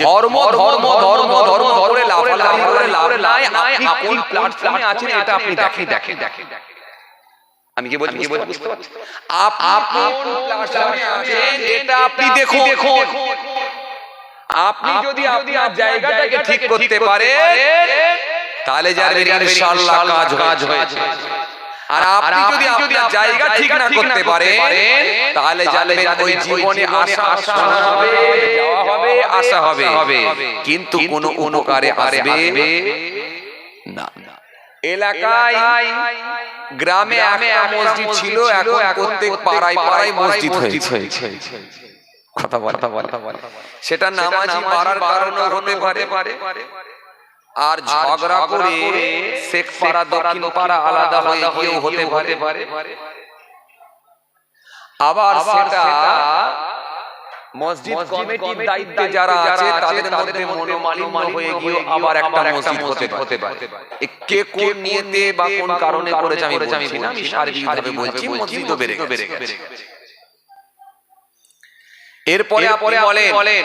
ধর্ম ধর্ম ধর্ম ধর্ম ধরে লাফালাফি করে লাভ নাই আপনি প্ল্যাটফর্মে আছেন এটা আপনি দেখেন দেখেন। দেখেন আমি কি বলছি বুঝতে পারছি আপনি প্ল্যাটফর্মে আছেন এটা আপনি দেখুন। দেখুন। আপনি যদি আপনার জায়গাটাকে ঠিক করতে পারেন তাহলে জানবেন ইনশাআল্লাহ কাজ কাজ হয়েছে। আর আপনি যদি আপনার জায়গা ঠিক না করতে পারেন তাহলে জানবেন ওই জীবনে আশা আশা হবে হবে আশা হবে কিন্তু কোনো উপকারে আসবে না। এলাকায় গ্রামে একটা মসজিদ ছিল এখন প্রত্যেক পাড়ায় পাড়ায় মসজিদ হয়েছে। কথা বলে সেটা নামাজি পাড়ার কারণে হতে পারে। আর ঝগড়া করে শেখ পাড়া দক্ষিণ পাড়া আলাদা হয়ে গিয়েও হতে পারে। আবার সেটা মসজিদ কমিটির দায়িত্বে যারা আছে তাদের মধ্যে মনোমালিন্য হয়ে গিয়েও আবার একটা মসজিদ হতে হতে পারে। কে কোন নিয়তে বা কোন কারণে করেছে আমি বলছি না আমি সার্বিকভাবে বলছি মসজিদ বেড়ে বেড়ে গেছে। এরপরে আপনি বলেন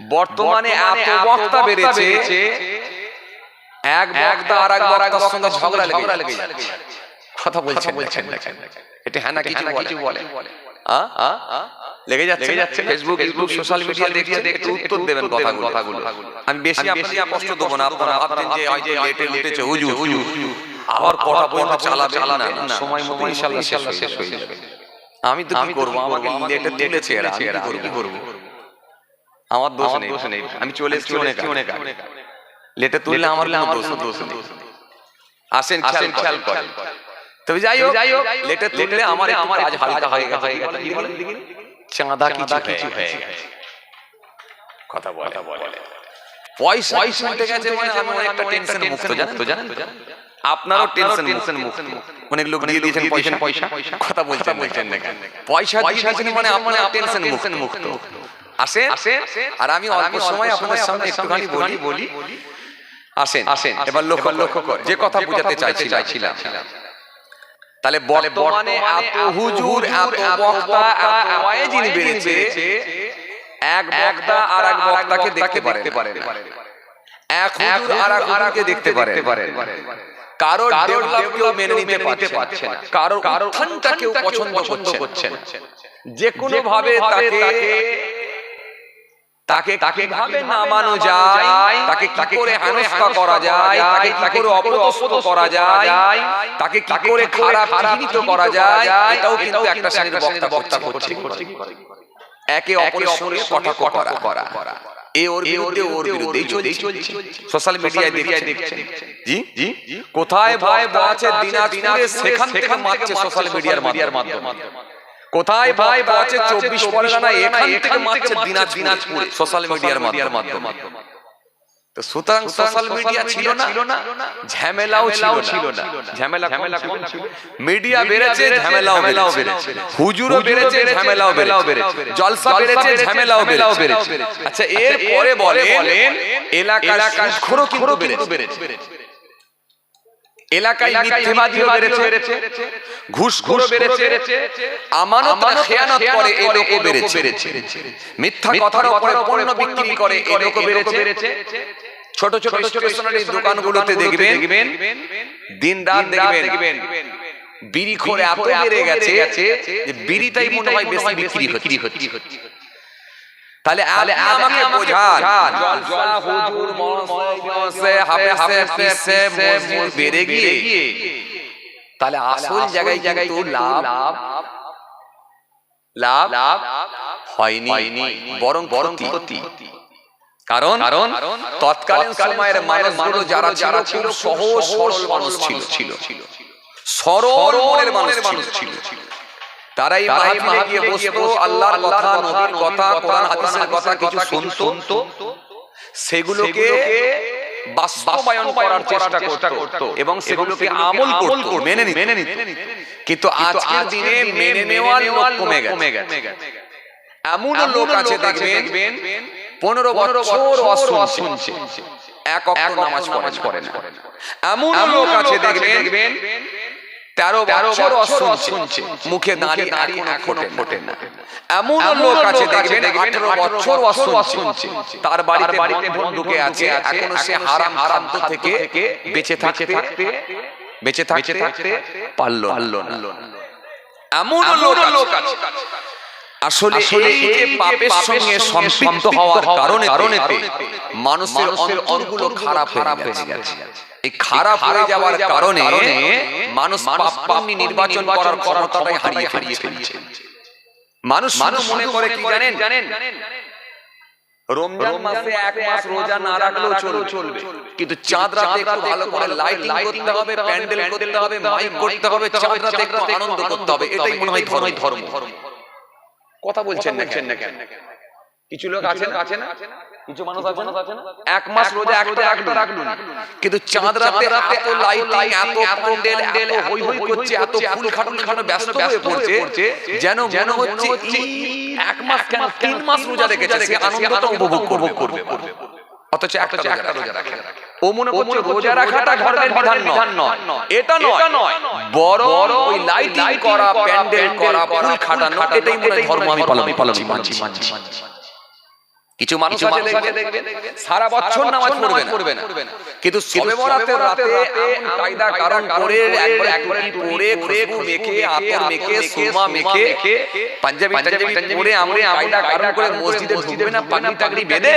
বর্তমানে এত বক্তা বেড়েছে এক বক্তা আর এক বক্তার সঙ্গে ঝগড়া লেগে যাচ্ছে কথা বলছেন বলছেন এটা হ্যাঁ না কিছু বলে? লেগে যাচ্ছে যাচ্ছে ফেসবুক ফেসবুক সোশ্যাল মিডিয়া একটু উত্তর দেবেন কথাগুলো। আমি বেশি আপনাকে কষ্ট দেবো না। আপনারা ভাবছেন যে হয় যে লেটে লেটেছে হুজুর। হুজুর। আবার কটা পর্যন্ত চালাবে না। না। সময় মতো ইনশাআল্লাহ ইনশাআল্লাহ শেষ হয়ে যাবে। আমি তো কি করব? আমাকে লেটে তুলেছে এরা। আমি কি করব? আমার দোষ নেই দোষ নেই। আমি চলে এসেছি অনেক অনেক লেটে তুললে আমার আমার দোষ দোষ নেই। আসেন আসেন খেয়াল করেন। তবে যাই হোক যাই হোক লেটে তুললে আমার আমার আজ হালকা হয়ে গেছে। কি বলেন চাঁদা কিছু কিছু হয়ে গেছে। কথা বলে। বলে। পয়সা পয়সা উঠে গেছে মানে আমি অনেকটা টেনশন মুক্ত জানেন তো জানেন আপনারও টেনশন টেনশন মুক্ত। অনেক লোক দিয়ে দিয়েছেন পয়সা। পয়সা। কথা বলছেন বলছেন না পয়সা দিয়ে দিয়েছেন মানে আপনার টেনশন মুক্ত। মুক্ত। আসেন আর আমি অল্প সময় আপনাদের সামনে একটুখানি বলি। বলি। আসেন আসেন এবার লক্ষ্য লক্ষ্য করে যে কথা বুঝাতে চাইছিলাম। তাহলে বর্তমানে এত হুজুর এত বক্তা এত ওয়াইজিন বেড়েছে। এক বক্তা আর এক বক্তাকে দেখতে পারে না। এক হুজুর আর এক হুজুরকে দেখতে পারে কারও ডেভেলপ কেউ মেনে নিতে পারছে না। কারও কারও উত্থানটা কেউ পছন্দ করছে না। যে কোনো ভাবে তাকে তাকে তাকে ভাবে নামানো যায় তাকে কি করে হেনস্থা করা যায় তাকে কি করে অপদস্থ করা যায় তাকে কি করে খারাপ চিহ্নিত করা যায় এটাও কিন্তু একটা শ্রেণির বক্তা বক্তা করছে একে অপরের সঙ্গে কথা করা। করা। এ ওর বিরুদ্ধে ওর বিরুদ্ধেই চলছে। সোশ্যাল মিডিয়ায় দেখছেন। জি জি। কোথায় ভাই বাঁচে দিনা সেখান থেকে মারছে সোশ্যাল মিডিয়ার মাধ্যমে। কোথায় ভাই বাঁচে চব্বিশ পরগনা এখান থেকে মারছে দিনাজ দিনাজপুরে। সোশ্যাল মিডিয়ার মাধ্যমে। তো সুতরাং সোশ্যাল মিডিয়া ছিল না ঝামেলাও ছিল না। ঝামেলা ঝামেলা ছিল। মিডিয়া বেড়েছে ঝামেলাও মেলাও বেড়েছে। হুজুরও বেড়েছে ঝামেলাও বেড়েও বেড়েছে। জলসা বেড়েছে ঝামেলাও বেড়েছে। আচ্ছা এর পরে বলেন এলাকার সুদখোরও কিন্তু বেড়েছে। এলাকায় মিথ্যেবাদীও বেড়েছে ঘুষখোরও বেড়েছে আমানত খেয়ানত করে এই লোকও বেড়েছে। মিথ্যা কথার উপরে পণ্য বিক্রি করে এই লোকও বেড়েছে। ছোট ছোট স্টেশনারি দোকানগুলোতে দেখবেন দিন রাত দেখবেন বিড়ি খোর এত বেড়ে গেছে যে বিড়িটাই মনে হয় বেশি বিক্রি হচ্ছে। তাহলে আলে আমাকে বোঝান। জলসা হুজুর মনসে হাফেজে ফিসে মসজিদ বেড়ে গিয়ে। তাহলে আসল জায়গায় জায়গায় তো লাভ লাভ লাভ হয়নি বরং বরং ক্ষতি। কারণ কারণ তৎকালীন সময়ের মানুষগুলো যারা যারা ছিল সহজ সরল মানুষ ছিল। ছিল। সরল মনের মানুষ ছিল। তারাই মাহফিলে গিয়ে বসতো আল্লাহর কথা নবীর কথা কোরআন হাদিসের কথা কিছু শুনতো। সেগুলোকে বাস্তবায়ন করার চেষ্টা করত এবং সেগুলোকে আমল করত মেনে নিত। মেনে নিত। কিন্তু আজকের দিনে মেনে নেওয়ার লোক কমে গেছে। এমন লোক আছে দেখবেন পনেরো বছর শুনছে। এক অক্ট নামাজ পড়ে না। এমন লোক আছে দেখবেন তেরো বছর অশ্রম শুনছে মুখে দাঁড়িয়ে এখনও ফোটে না। এমন লোক আছে দেখবেন আঠারো বছর অশ্রম শুনছে তার বাড়িতে আছে? এখনও সে হারাম হারাম থেকে বেঁচে থাকতে বেঁচে থাকতে থাকতে পারল পারল না। এমন লোক আছে। আসলে এই যে পাপের সঙ্গে সম্পৃক্ত হওয়ার কারণে কারণে মানুষের অন্তরগুলো খারাপ খারাপ হয়ে গেছে। এই খারাপ হয়ে যাওয়ার কারণে মানুষ নির্বাচন করার ক্ষমতাটাই হারিয়ে হারিয়ে ফেলছে। মানুষ মানুষ মনে করে কি জানেন? জানেন? রমজান মাসে এক মাস রোজা না রাখলেও চলবে। কিন্তু চাঁদ রাতে একটু ভালো করে লাইটিং করতে হবে প্যান্ডেল করতে হবে মাইক করতে হবে চাঁদ রাতে একটু আনন্দ করতে হবে এটাই মনে হয় ধর্ম। ধর্ম। কথা বলছেন না কেন? কিছু লোক আছেন আছে না? কিছু মানুষ আছে না? এক মাস রোজা একটা রাখল রাখল কিন্তু চাঁদ রাতে এত লাইটিং এত প্যান্ডেল এত হই হই করছে এত ফুল খাটুন খানো ব্যস্ত হয়ে পড়ছে। যেন যেন হচ্ছে এই এক মাস কেন তিন মাস রোজা রেখেছে সে আনন্দটা উপভোগ করবে করবে অথচ একটা একটা রোজা রাখে। ও মনে করছে রোজা রাখাটা ধর্মের বিধান নয়। এটা নয়। বড় ওই লাইটিং করা প্যান্ডেল করা ফুল খাটানো এটাই মনে ধর্ম আমি পালন পালন মানছি মানছি কিছু মানুষ আছে দেখবেন সারা বছর নামাজ পড়বে না। কিন্তু সবে বরাতের রাতে কায়দা কারণ করে একবার একবার পড়ে মেখে আতর মেখে সুরমা মেখে পাঞ্জাবি পাঞ্জাবি পরে আমরা কায়দা কারণ করে মসজিদে ঢুকবে না পাগড়ি টাগড়ি বেঁধে।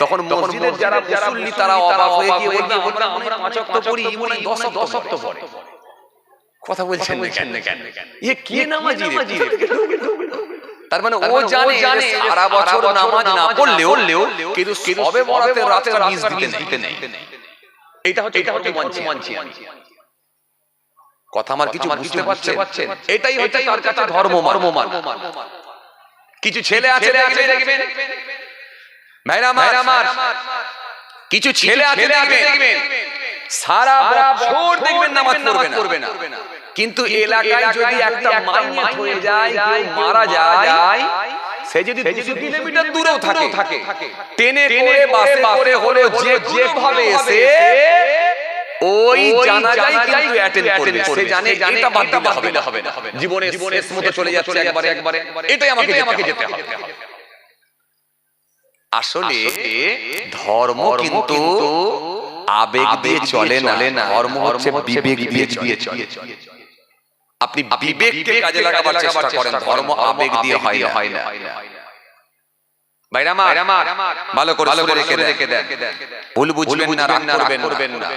তখন মসজিদের যারা মুসল্লি তারা অবাক হয়ে গিয়ে বলবে আমরা আমরা পাঁচ ওয়াক্ত পড়ি ইমনে 10 দশ ওয়াক্ত পড়ে। কথা বলছেন না কেন কেন কি নামাজি রে? তার মানে ও জানে সারা বছর নামাজ না পড়লেও কিন্তু সবে বরাতে রাতে মিস দিতে নেই। এটা হচ্ছে এটা হচ্ছে কথা আমার কিছু বুঝতে পারছেন? এটাই হচ্ছে তার কাছে ধর্ম মর্ম মান কিছু ছেলে আছে দেখবেন? ভাইরা আমার। কিছু ছেলে আছে দেখবেন? সারা বছর দেখবেন নামাজ পড়বে না। কিন্তু এলাকায় যদি একটা মাইনে হয়ে যায় কেউ মারা যায় সে যদি 200 কিলোমিটার দূরেও থাকে ট্রেনে করে বাসে করে হলে যে যেভাবে এসে ওই জানাজাই কিন্তু অ্যাটেন্ড করবে সে জানে এটা বাদ দিতে হবে না। জীবনে শেষ মতো চলে যাচ্ছে একবারে একবারে এটাই আমাকে আমাকে যেতে হবে। আসলে ধর্ম কিন্তু আবেগ দিয়ে চলে না ধর্ম হচ্ছে বিবেক দিয়ে দিয়ে চলে। আপনি বিবেককে কাজে লাগাবার চেষ্টা করেন ধর্ম আবেগ দিয়ে হয় না। হয় না। ভাইরা আমার ভালো করে ভালো করে রেখে রেখে দেন। ভুল বুঝবেন না রাগ করবেন না।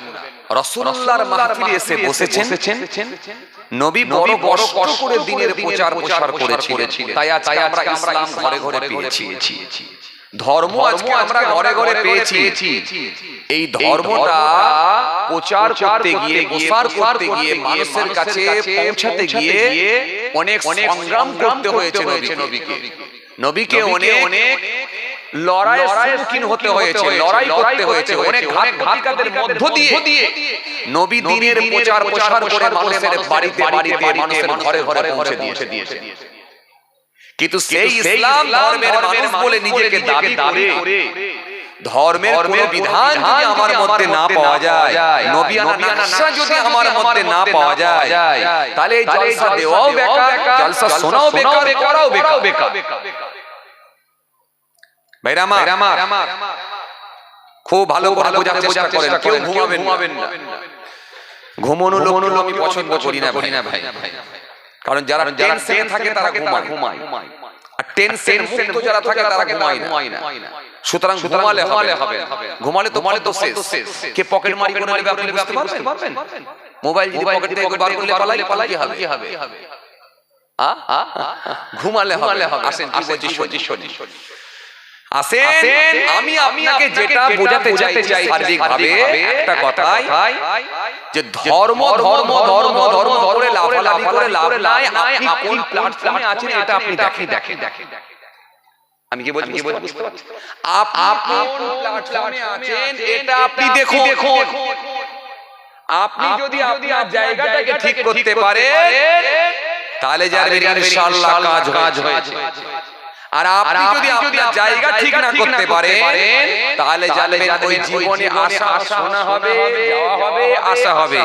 রাসূলুল্লাহর মাহফিলে এসে বসেছেন? নবী বড় কষ্ট করে দিনের প্রচার প্রসার করেছিলেন। তাই আজ আমরা ইসলাম ঘরে ঘরে পেয়েছি ধর্ম আজকে আমরা ঘরে ঘরে পেয়েছি। এই ধর্মটা প্রচার করতে গিয়ে প্রসার করতে গিয়ে মানুষের কাছে পৌঁছাতে গিয়ে অনেক অনেক সংগ্রাম করতে হয়েছে নবীকে। নবীকে। অনেক অনেক সম্মুখীন হতে হয়েছে লড়াই করতে হয়েছে অনেক ঘাত মধ্য দিয়ে। নবী দিনের প্রচার প্রসার করে মানুষের বাড়িতে বাড়িতে মানুষের ঘরে ঘরে পৌঁছে দিয়েছে। দিয়েছে। কিন্তু সেই ইসলাম ধর্মের মানুষ বলে নিজেকে দাবি করে। ধর্মের কোন বিধান যদি আমার মধ্যে না পাওয়া যায় নকশা যদি আমার মধ্যে না পাওয়া যায় তাহলে জলসা দেওয়াও বেকার জলসা শোনাও বেকার করাও বেকার। ভাইরা আমার খুব ভালো করে বোঝার চেষ্টা করেন কেউ ঘুমাবেন না। ঘুমানো লোক আমি পছন্দ করি না ভাই না ভাই। কারণ যারা টেনশনে থাকে তারা ঘুমায় ঘুমায়। আর টেনশন মুক্ত যারা থাকে তারা ঘুমায় না। সুতরাং ঘুমালে হবে ঘুমালে তো মানে তো শেষ। কে পকেট মারি করে নেবে আপনি বুঝতে পারবেন? মোবাইল যদি পকেট থেকে বার করলে পালাই পালাই হবে? কি হবে? আ? ঘুমালে হবে। আসেন কি বলছি সজি সজি আসেন আমি আপনাকে যেটা বোঝাতে চাইতে চাই সার্বিক ভাবে একটা কথাই যে ধর্ম ধর্ম ধর্ম ধর্ম লাফালাফি করে লাভ নাই। আপনি কোন প্ল্যাটফর্মে আছেন এটা আপনি দেখেন দেখেন দেখেন আমি কি বলছি কি বলছি? বুঝতে পারছি? আপনি কোন প্ল্যাটফর্মে আছেন এটা আপনি দেখুন। দেখুন। আপনি যদি আপনার জায়গাটাকে ঠিক করতে পারেন তাহলে যার ইনশাআল্লাহ কাজ কাজ হয়েছে। আর আপনি যদি আপনার জায়গা ঠিক না করতে পারেন তাহলে জানবেন ওই জীবনে আশা শোনা হবে হবে আশা হবে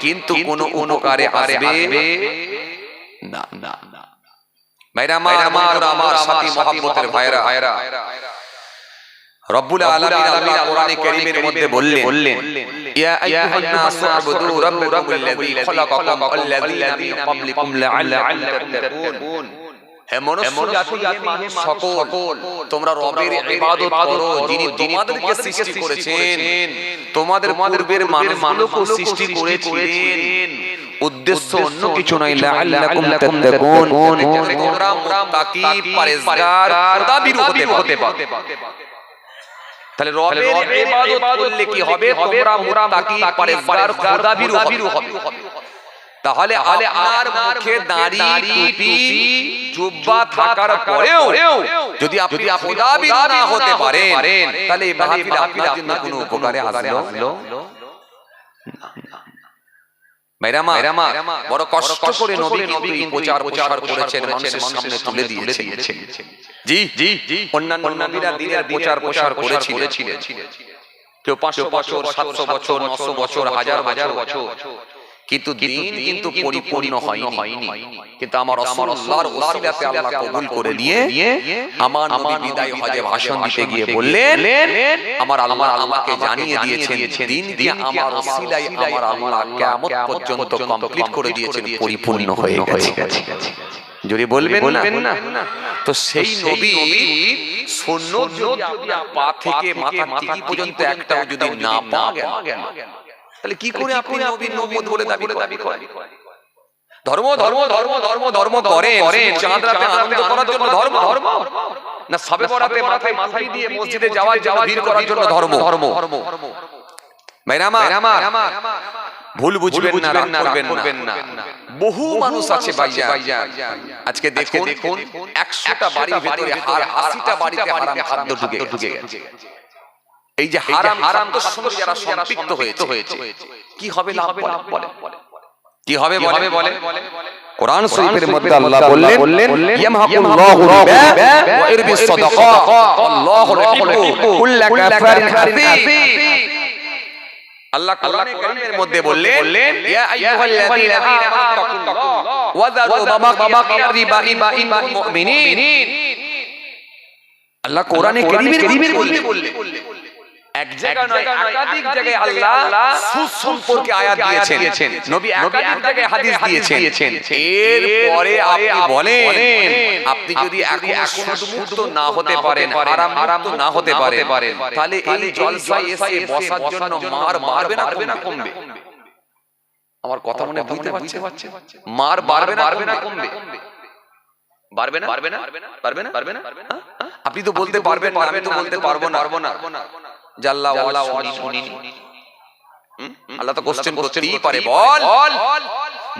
কিন্তু কোনো উপকারে আসবে? না না না। ভাইরা আমার আমার আমার সাথী মহব্বতের ভাইরা। ভাইরা। রব্বুল আলামিন আল্লাহ কোরআনে কারীমের মধ্যে বললেন বললেন ইয়া আইয়ুহান নাসু আবুদু রাব্বাকুমুল্লাযী খালাকাকুম ওয়াল্লাযীনা মিন ক্বাবলিকুম লাআল্লাকুম তাত্তাকুন। সকল তোমরা রবের ইবাদত করো যিনি তোমাদেরকে সৃষ্টি করেছেন। তোমাদের পূর্বের মানুষগুলোকে সৃষ্টি করেছিলেন উদ্দেশ্য অন্য কিছু নয় লাআল্লাকুম তাত্তাকুন। তোমরা মুত্তাকি পরেজগার খোদাবিরু হতে পারো। তাহলে রবের ইবাদত করলে কি হবে? তোমরা মুত্তাকি পরেজগার খোদাবিরু হবে তাহলে আপনার মুখে দাড়ি টুপি জুব্বা থাকার পরেও যদি আপনি খোদাবিরু না হতে পারেন তাহলে এই মাহফিল আপনার জন্য কোনো উপকারে আসলো? ভাইরা মা, বড় কষ্ট করে নবী কিন্তু প্রচার প্রচার করেছেন মানুষের সামনে তুলে দিয়েছেন। জি জি জি। অন্যান্য নবীরা দিনের প্রচার প্রচার করেছিলেন। কেউ পাঁচশো বছর সাতশো বছর নশো বছর হাজার হাজার বছর। কিন্তু দিন কিন্তু পরিপূর্ণ হয়নি। কিন্তু আমার রাসূলুল্লাহর ওসিলাতে আল্লাহ কবুল করে নিয়ে আমার নবী বিদায় হজে ভাষণ দিতে গিয়ে বললেন আমার আল্লাহ আমাকে জানিয়ে দিয়েছেন দিন দিয়ে আমার ওসিলায় আমার আল্লাহ কিয়ামত পর্যন্ত কমপ্লিট করে দিয়েছেন পরিপূর্ণ হয়ে গেছে। যদি বলবেন না তো সেই নবী আপনার পা থেকে মাথা টিকি পর্যন্ত একটাও যদি না পা গেল তাহলে কি করে আপনি নবীর নবী বলে দাবি দাবি করেন? ধর্ম ধর্ম ধর্ম ধর্ম ধর্ম করে চাঁদ রাতে আনন্দ করার জন্য ধর্ম। ধর্ম। না সবে বরাতে মাথায় মাথায় দিয়ে মসজিদে যাওয়া যাওয়া ভিড় করার জন্য ধর্ম। ধর্ম। ভুল বুঝবেন না করবেন না। বহু মানুষ আছে আজকে দেখুন দেখুন একশোটা বাড়ির ভেতরে হার আশিটা বাড়িতে হারাম খাদ্য ঢুকে ঢুকে গেছে। এই যে হারাম হারাম তো সঙ্গে যারা সম্পৃক্ত হয়েছে কি হবে লাভ বলে? কি হবে বলে? বলে? কোরআন শরীফের মধ্যে আল্লাহ বললেন ইয়ামহাকুল্লাহু রিবা ওয়া ইরবিস সাদাকা। আল্লাহু ইউহিব্বু কুল্লা কাফারিন হাফিজ আল্লাহ কোরআনে কারীমের মধ্যে বললেন ইয়া আইয়ুহাল্লাযীনা আমানুত্তাকুল্লাহ ওয়া যারু মাবাকিয়া রিবা ইন মুমিনিন। আল্লাহ কোরআনে কারীমের মধ্যে বললেন। এক জায়গা নয় একাধিক জায়গায় আল্লাহ সুদ সম্পর্কে আয়াত দিয়েছেন। নবী একাধিক জায়গায় হাদিস দিয়েছেন। এর পরে আপনি বলেন আপনি যদি এখন মুক্ত না হতে পারেন না হতে পারেন তাহলে এই জলসায় এসে বসার জন্য মার মারবে না কমবে। আমার কথা মনে বুঝতে পারছে মার বাড়বে না বাড়বে না কমবে। পারবে না? পারবে না? পারবে না? পারবে না? আপনি তো বলতে পারবেন না আমি তো বলতে পারব না। পারব না। শুনি। আল্লাহ তো কোশ্চেন করতেই পারে। বল।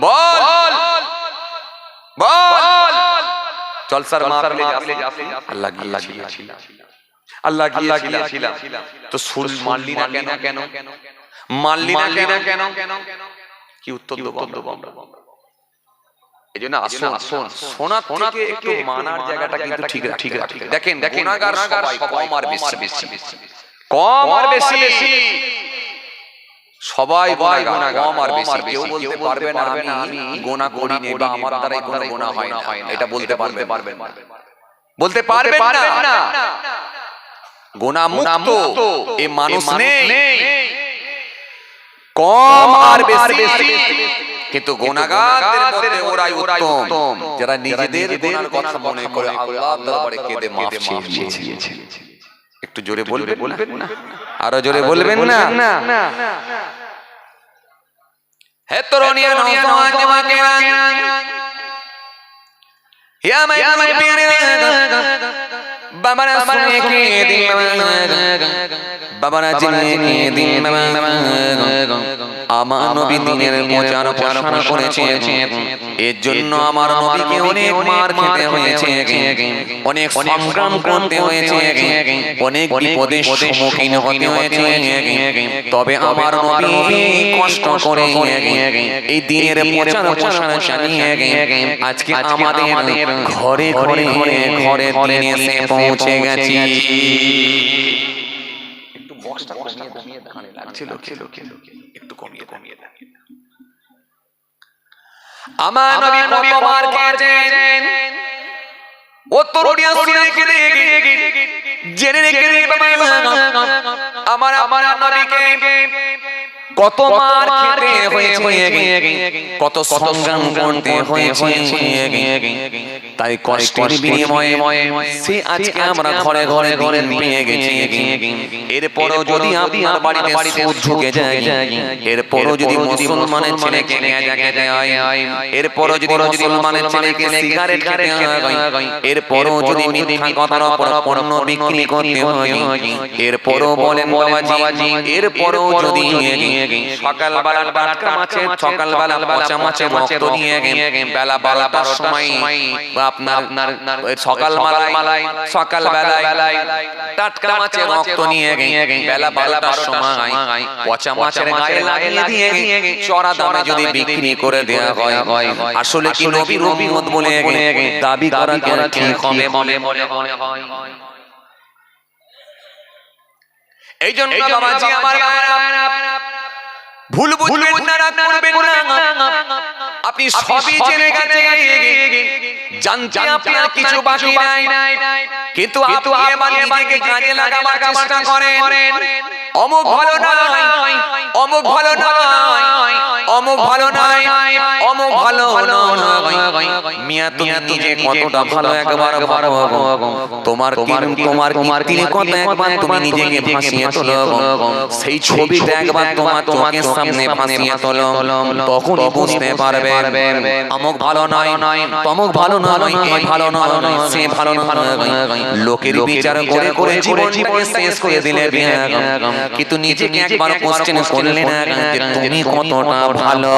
বল। বল। চল স্যার মাহফিলে আল্লাহ আল্লাহ গিয়েছিলাম। আল্লাহ গিয়েছিলাম। তো সুল মানলি না কেন? কেন? মানলি না কেন? কেন? কি উত্তর দেবো আমরা? এই জন্য আসুন। আসুন। সোনা থেকে একটু মানার জায়গাটা কিন্তু ঠিক দেখেন দেখেন গুনাহগার সবাই কম আর বেশি। বেশি। কম আর বেশি। সবাই গুনাহগার কম আর বেশি। কেউ বলতে পারবে না আমি গোনা করি নে বা আমার দ্বারাই কোনো গোনা হয় না। এটা বলতে পারবে পারবেন না। বলতে পারবেন না। গোনা মুক্ত। এই মানুষ নেই। কম আর বেশি। কিন্তু গুনাহগারদের মধ্যে ওরাই উত্তম। যারা নিজেদের গুনার কথা মনে করে আল্লাহর দরবারে কেঁদে মাফ চেয়েছে। একটু জোরে বলবেন না? আরও জোরে বলবেন না? হে তরুণিয়া পিয়ারে বাবারা সুনে কে দিল বাবারা জেনে দিন বাবা। আমার নবী দিনের প্রচার প্রসার করেছে এর জন্য আমার নবীকে অনেক মার খেতে হয়েছে। অনেক সংগ্রাম করতে হয়েছে। অনেক বিপদের সম্মুখীন হতে হয়েছে। তবে আমার নবী কষ্ট করে এই দিনের প্রচার প্রসার চালিয়ে আজকে আমাদের ঘরে ঘরে ঘরে দিনে এসে পৌঁছে গেছি। বক্সটা কমিয়ে কমিয়ে দেখানে লাগছিল খেলো খেলো একটু কমিয়ে কমিয়ে দেন। আমার নবী কতবার খেয়েছেন ও তরুণিয়া শুনে জেনে রেখে রে আমার আমার নবীকে কত মার খেতে হয়েছে কত সংগ্রাম করতে হয়েছে তাই কষ্টের বিনিময়ে সে আজকে আমরা ঘরে ঘরে ঘরে পেয়ে গেছি। এরপরও যদি আপনার বাড়িতে সুদ ঢুকে যায় এরপরও যদি মুসলমানের ছেলেকে এরপরও যদি মুসলমানের ছেলেকে সিগারেট খেতে এরপরও যদি মিথ্যা কথার পণ্য বিক্রি করতে হয় এরপরও বলেন বাবাজি এরপরও যদি পচা মাছের রক্ত নিয়ে বেলা বারোটার সময় আপনার আপনার সকাল সকাল বেলায় টাটকা রক্ত নিয়ে বেলা বারোটার সময় পচা মাছের গায়ে লাগিয়ে দিয়ে চড়া দামে যদি বিক্রি করে দেওয়া হয়। আসলে কি নবী রবিমত বলে দাবি করা মনে হয় এই জন্য বাবাজি আমার মায়েরা ভুল বুঝবেন না রাগ করবেন না। আপনি সবই জেনে গেছেন। জানতে আপনার কিছু বাকি নাই। কিন্তু আপনি এবার নিজেকে কাজে লাগাবার চেষ্টা করেন। অমুক ভালো নয় অমুক ভালো নয় অমুক ভালো নয় অমুক ভালো নয়। মিয়া তুমি নিজে কতটা ভালো একবার ভালো তোমার তোমার তোমার তিনি কত একবার তুমি নিজেকে ভাসিয়ে তোলো। সেই ছবিটা একবার তোমার চোখের সামনে ভাসিয়ে তোলো। তখনই বুঝতে পারবে অমুক ভালো নয় তমুক ভালো নয় এ ভালো নয় সে ভালো নয়। লোকের বিচার করে করে জীবনটাকে শেষ করে দিলে কিন্তু নিজেকে একবার কোশ্চেন করলে না তুমি কতটা ভালো?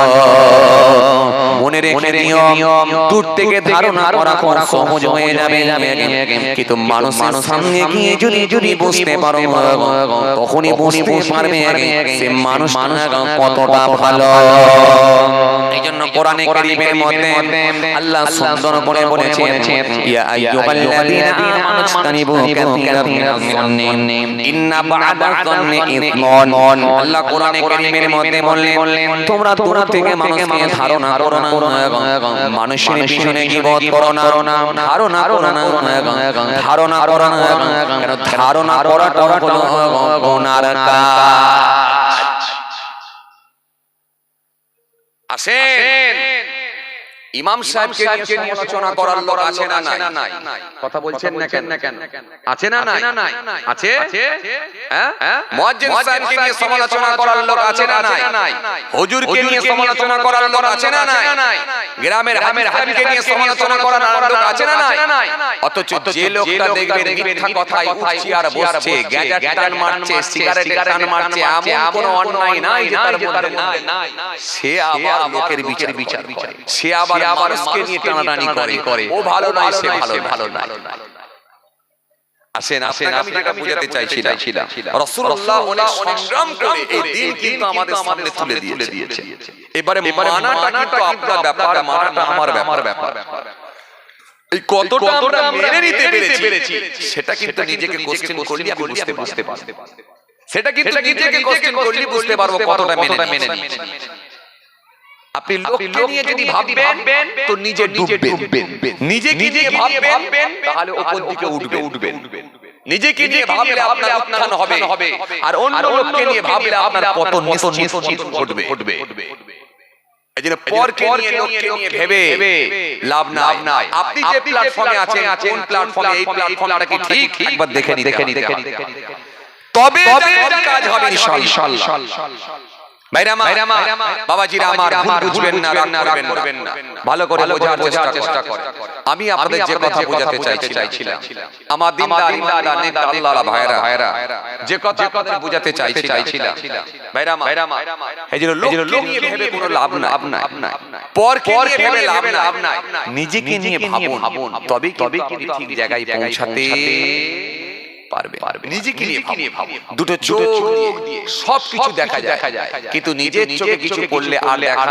মনে রেখে নিয়ম দূর থেকে ধারণা করা খুব সহজ হয়ে যাবে। কিন্তু মানুষের সামনে গিয়ে যদি যদি বুঝতে পারো তখনই বুঝতে পারবে সে মানুষ কতটা ভালো। এই জন্য কোরআনে কারীমের মধ্যে আল্লাহ সুন্দর করে বলেছেন ইয়া আইয়ুহাল্লাযীনা আমানু ইসতানিবু কাসীরাম মিনাজ যান্নি ইন্না বা'দাজ যান্নি ইসমান আল্লাহ কোরআনে কারীমের মধ্যে বললেন তোমরা দূর থেকে মানুষকে ধারণা করো না মানুষের পিছনে গীবত করো না ধারণা করো না ধারণা করো না ধারণা করাটা হলো গুনার কাজ। আসেন। ইমাম সাহেবকে নিয়ে আলোচনা করার লোক আছে না নাই? কথা বলছেন না কেন? কেন? আছে না নাই? আছে? হ্যাঁ? মুয়াজ্জিন সাহেবকে নিয়ে সমালোচনা করার লোক আছে না নাই? হুজুরকে নিয়ে সমালোচনা করার লোক আছে না নাই? গ্রামের হামের হাবিকে নিয়ে সমালোচনা করার লোক আছে না নাই? অথচ যে লোকটা দেখবেন মিথ্যা কথাই উঠছে আর বসছে গ্যাজেট টান মারছে সিগারেট টান মারছে এমন কোনো অন্যায় নাই যে তার মধ্যে নাই সে আবার লোকের বিচার বিচার করে সে আবার মানুষকে নিয়ে টানাটানি করে ও ভালো নয় সে ভালো ভালো নয়। আসেন আসেন আমি চাইছিলাম। রাসূলুল্লাহ অনেক সংগ্রাম করে এই দিন কিন্তু আমাদের সামনে তুলে দিয়েছে। এবারে মানাটা কিন্তু আপনার ব্যাপার মানাটা আমার ব্যাপার। ব্যাপার। এই কতটা আমরা মেনে নিতে পেরেছি সেটা কিন্তু নিজেকে কোশ্চেন করলে বুঝতে বুঝতে সেটা কিন্তু নিজেকে কোশ্চেন করলে বুঝতে পারব কতটা মেনে মেনে নিয়েছি। আপনি লোককে নিয়ে যদি ভাববেন তো নিজে ডুববেন। নিজে নিজে ভাববেন তাহলে উপর দিকে উঠবে উঠবেন। নিজেকে নিয়ে ভাবলে আপনার উত্থান হবে। আর অন্য লোককে নিয়ে ভাবলে আপনার পতন নিশ্চিত ঘটবে। ঘটবে। এজন্য পরকে নিয়ে লোককে নিয়ে ভেবে লাভ নাই। আপনি যে প্ল্যাটফর্মে আছেন কোন প্ল্যাটফর্মে এই প্ল্যাটফর্মটা কি ঠিক একবার দেখে দেখে নি তবে কাজ হবে ইনশাআল্লাহ বাবাজিরা আমার বুঝবেন না করবেন না। ভালো করে বোঝার চেষ্টা করেন। আমি আপনাদের যে কথা বোঝাতে চাইছিলাম আমার দিনদার ইমানদার নেক আল্লাহর ভাইরা ভাইরা যে কথা আপনাদের বোঝাতে চাইছিলাম। ভাইরা আমার এই যে লোক নিয়ে ভেবে কোনো লাভ নাই। লাভ নাই। পরকে নিয়ে ভেবে লাভ নাই। নিজেকে নিয়ে ভাবুন। তবে তবে ঠিক জায়গায় পৌঁছাতে পারবে। নিজেকে নিয়ে ভাবুন দুটো চোখ দিয়ে সব কিছু দেখা যায়। কিন্তু নিজের চোখে কিছু পড়লে আর দেখা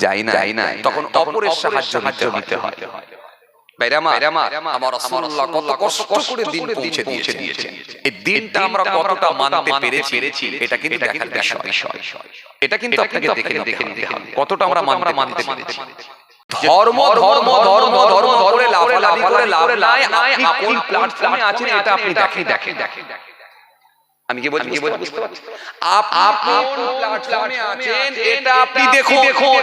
যায় না। যায় না। তখন অপরের সাহায্য নিতে হয়। বাইরামা আমার রাসূলুল্লাহ কত কষ্ট করে দিন পৌঁছে দিয়েছেন। এই দিনটা আমরা কতটা মানতে পেরেছি এটা কিন্তু দেখার বিষয়। এটা কিন্তু আপনাকে দেখে দেখে নিতে হবে। কতটা আমরা মানতে মানতে পেরেছি। ধর্ম ধর্ম ধর্ম ধর্ম লাফালাফি করে লাভ নাই। আপনি কোন প্ল্যাটফর্মে আছেন এটা আপনি দেখেন দেখেন। দেখেন আমি কি বলছি বুঝতে আপ আপনি কোন প্ল্যাটফর্মে আছেন এটা আপনি দেখুন। দেখুন।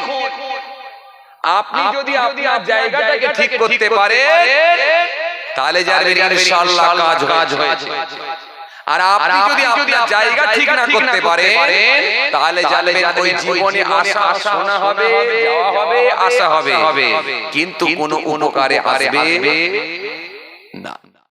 আপনি যদি আপনার জায়গাটাকে ঠিক করতে পারেন তাহলে যাবেন ইনশাআল্লাহ কাজ কাজ হয়েছে। আর আপনি যদি আপনার জায়গা ঠিক না করতে পারেন তাহলে জানবেন ওই জীবনে আশা শোনা হবে হবে আশা হবে। কিন্তু কোনো উপকারে আসবে না।